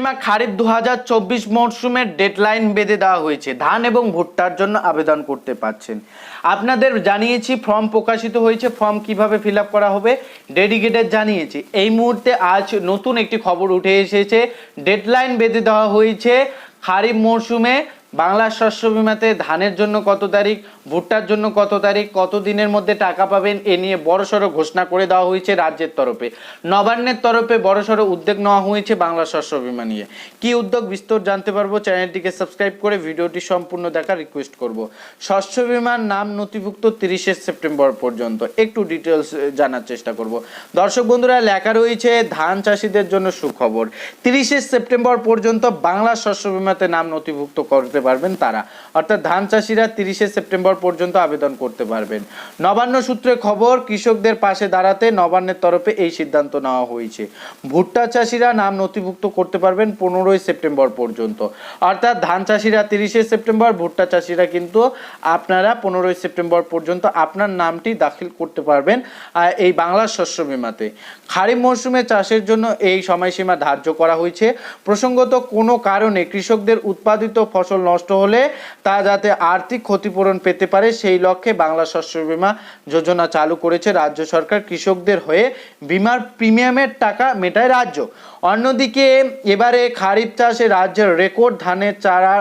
বিমা খারিফ দু হাজার চব্বিশ মরশুমের ডেডলাইন বেঁধে দেওয়া হয়েছে। ধান এবং ভুট্টার জন্য আবেদন করতে পারছেন। আপনাদের জানিয়েছি ফর্ম প্রকাশিত হয়েছে ফর্ম কীভাবে ফিল করা হবে ডেডিকেটেড জানিয়েছি। এই মুহূর্তে আজ নতুন একটি খবর উঠে এসেছে ডেডলাইন বেঁধে দেওয়া হয়েছে খারিফ মরশুমে। বাংলা শস্য বিমাতে ধানের জন্য কত তারিখ, ভুট্টার জন্য কত তারিখ, কত দিনের মধ্যে টাকা পাবেন, এ নিয়ে বড়সড় ঘোষণা করে দেওয়া হয়েছে রাজ্যের তরফে। নবান্নের তরফে বড়সড় উদ্যোগ নেওয়া হয়েছে বাংলা শস্য বিমা নিয়ে। কি উদ্যোগ বিস্তর জানতে পারব, চ্যানেলটিকে সাবস্ক্রাইব করে ভিডিওটি সম্পূর্ণ দেখার রিকোয়েস্ট করব। শস্য বিমার নাম নথিভুক্ত তিরিশে সেপ্টেম্বর পর্যন্ত। একটু ডিটেলস জানার চেষ্টা করব। দর্শক বন্ধুরা, লেখা রয়েছে, ধান চাষিদের জন্য সুখবর। তিরিশে সেপ্টেম্বর পর্যন্ত বাংলা শস্য বিমাতে নাম নথিভুক্ত করতে পারবেন তারা। অর্থাৎ ধান চাষিরা তিরিশে সেপ্টেম্বর পর্যন্ত আবেদন করতে পারবেন। নবান্ন সূত্রে খবর, কৃষকদের পাশে দাঁড়াতে নবান্নের তরফে এই সিদ্ধান্ত নেওয়া হয়েছে। ভুট্টা চাষিরা নাম নথিভুক্ত করতে পারবেন পনেরোই সেপ্টেম্বর পর্যন্ত। অর্থাৎ ধান চাষিরা তিরিশে সেপ্টেম্বর, ভুট্টা চাষিরা কিন্তু আপনারা পনেরোই সেপ্টেম্বর পর্যন্ত আপনার নামটি দাখিল করতে পারবেন এই বাংলা শস্য বিমাতে। খারিফ মরশুমে চাষের জন্য এই সময়সীমা ধার্য করা হয়েছে। প্রসঙ্গত কোনো কারণে কৃষকদের উৎপাদিত ফসল নষ্ট হলে তা যাতে আর্থিক ক্ষতিপূরণ পেতে পারে, সেই লক্ষ্যে বাংলা শস্য বীমা যোজনা চালু করেছে রাজ্য সরকার কৃষকদের হয়ে বিমার প্রিমিয়ামের টাকা মেটায় রাজ্য। অন্যদিকে এবারে খারিফ চাষে রাজ্যের রেকর্ড ধানের চারা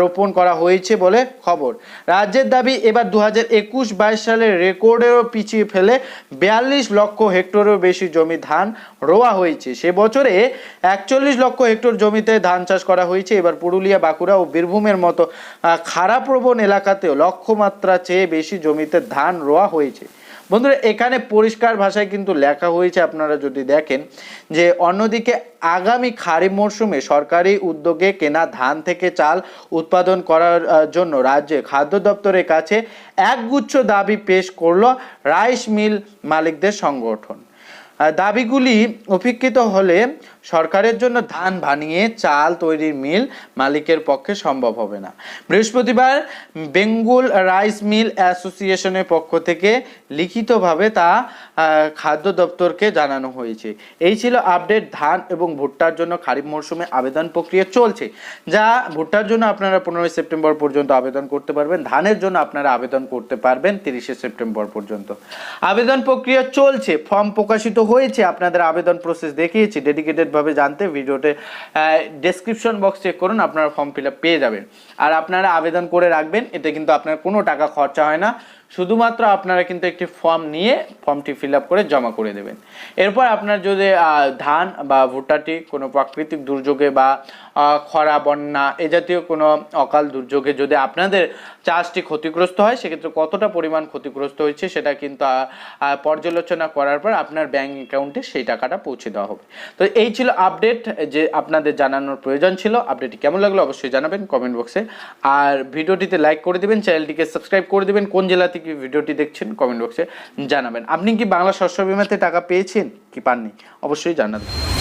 রোপণ করা হয়েছে বলে খবর। রাজ্যের দাবি, এবার দু হাজার একুশ বাইশ সালে রেকর্ডেরও পিছিয়ে ফেলে বিয়াল্লিশ লক্ষ হেক্টরেরও বেশি জমি ধান রোয়া হয়েছে। সে বছরে একচল্লিশ লক্ষ হেক্টর জমিতে ধান চাষ করা হয়েছে। এবার পুরুলিয়া, বাঁকুড়া ও বীরভূমের মতো খারাপ্রবণ এলাকাতেও লক্ষ্যমাত্রা চেয়ে বেশি জমিতে ধান রোয়া হয়েছে। বন্ধুরা, এখানে পরিষ্কার ভাষায় কিন্তু লেখা হয়েছে, আপনারা যদি দেখেন, যে অন্যদিকে আগামী খারিফ মরশুমে সরকারি উদ্যোগে কেনা ধান থেকে চাল উৎপাদন করার জন্য রাজ্যে খাদ্য দপ্তরের কাছে একগুচ্ছ দাবি পেশ করল রাইস মিল মালিকদের সংগঠন। দাবিগুলি উপেক্ষিত হলে সরকারের জন্য ধান বানিয়ে চাল তৈরির মিল মালিকের পক্ষে সম্ভব হবে না। বৃহস্পতিবার বেঙ্গল রাইস মিল অ্যাসোসিয়েশনের পক্ষ থেকে লিখিতভাবে তা খাদ্য দপ্তরকে জানানো হয়েছে। এই ছিল আপডেট ধান এবং ভুট্টার জন্য খারিফ মরশুমে আবেদন প্রক্রিয়া চলছে। যা ভুট্টার জন্য আপনারা পনেরোই সেপ্টেম্বর পর্যন্ত আবেদন করতে পারবেন। ধানের জন্য আপনারা আবেদন করতে পারবেন তিরিশে সেপ্টেম্বর পর্যন্ত। আবেদন প্রক্রিয়া চলছে। ফর্ম প্রকাশিত হয়েছে। আপনাদের আবেদন প্রসেস দেখিয়েছি। ডেডিকেটেড ভাবে জানতে ভিডিওতে ডেসক্রিপশন বক্স চেক করুন, আপনারা ফর্ম ফিল পেয়ে যাবেন। আর আপনারা আবেদন করে রাখবেন, এতে কিন্তু আপনার কোনো টাকা খরচা হয় না। শুধুমাত্র আপনারা কিন্তু একটি ফর্ম নিয়ে ফর্মটি ফিল করে জমা করে দেবেন। এরপর আপনার যদি ধান বা ভুট্টাটি কোনো প্রাকৃতিক দুর্যোগে বা খরা, বন্যা এ জাতীয় কোনো অকাল দুর্যোগে যদি আপনাদের চাষটি ক্ষতিগ্রস্ত হয়, সেক্ষেত্রে কতটা পরিমাণ ক্ষতিগ্রস্ত হয়েছে সেটা কিন্তু পর্যালোচনা করার পর আপনার ব্যাংক অ্যাকাউন্টে সেই টাকাটা পৌঁছে দেওয়া হবে। তো এই ছিল আপডেট যে আপনাদের জানানোর প্রয়োজন ছিল। আপডেটটি কেমন লাগল অবশ্যই জানাবেন কমেন্ট বক্সে। আর ভিডিওটিতে লাইক করে দেবেন চ্যানেলটিকে সাবস্ক্রাইব করে দেবেন। কোন জেলা থেকে ভিডিওটি দেখছেন কমেন্ট বক্সে জানাবেন। আপনি কি বাংলা শস্য বিমাতে টাকা পেয়েছেন? কি পাননি? অবশ্যই জানাবেন।